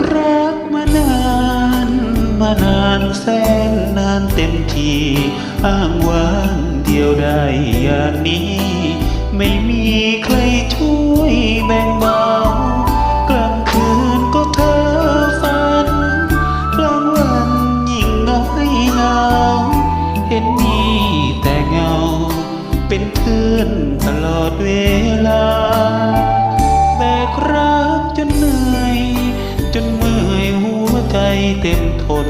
กรักมานานมานานแสนนานเต็มทีอ้างว้างเดียวได้อย่างนี้ ไม่มีใครช่วยแบ่งเบากลางคืนก็เธอฝันกลางวันยิ่งน้อยเงา เห็นมีแต่เงา เป็นเพื่อนตลอดเวลา ใจเต็มทน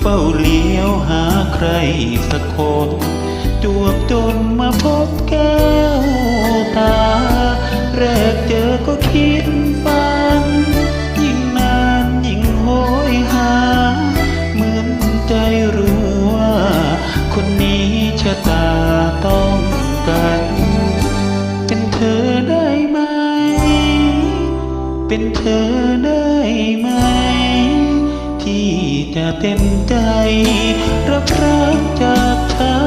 เฝ้าเลี้ยวหาใครสักคนจวบจนมาพบแก้วตา แรกเจอก็คิดฝัน ยิ่งนานยิ่งโหยหา เหมือนใจรู้ว่า คนนี้ชะตาต้องกันเป็นเธอได้ไหม เป็นเธอได้ไหม ที่จะเต็มใจ รับรักจากชา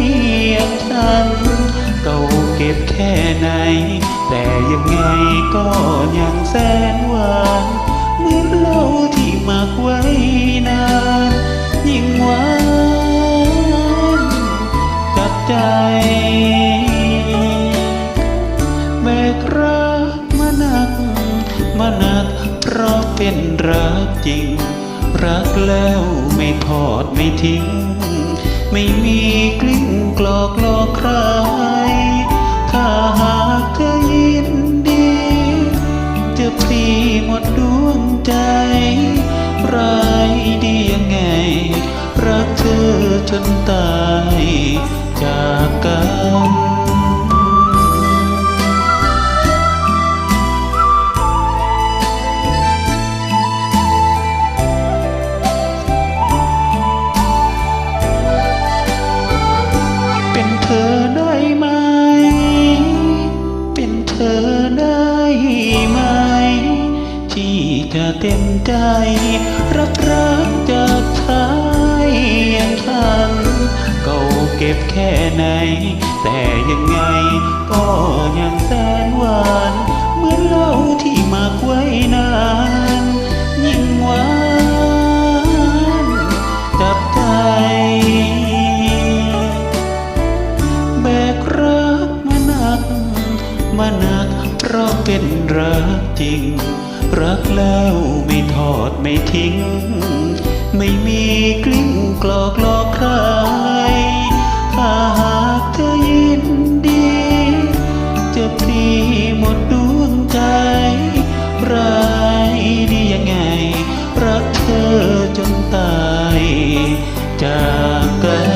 ยอย่างฉันเก่าเก็บแค่ไหน แต่ยังไงก็ยังแสนหวานเหมือนเหล้าที่หมักไว้นาน ยิ่งหวานจับใจแบกรักมานักมานักเพราะเป็นรักจริง รักแล้วไม่ทอดไม่ทิ้ง ไม่มีกลิ้งกลอกหลอกใคร ถ้าหากเธอยินดี จะพลีหมดดวงใจร้ายดียังไง รักเธอจนตาย จะเต็มใจ รับรักจากชายอย่างฉันเก่าเก็บแค่ไหน แต่ยังไงก็ยังแสนหวานเหมือนเหล้าที่ รักจริง รักแล้วไม่ทอดไม่ทิ้ง ไม่มีกลิ้งกลอกลอกใครถ้าหากเธอยินดี จะพลีหมดดวงใจรายดียังไง รักเธอจนตายจากกัน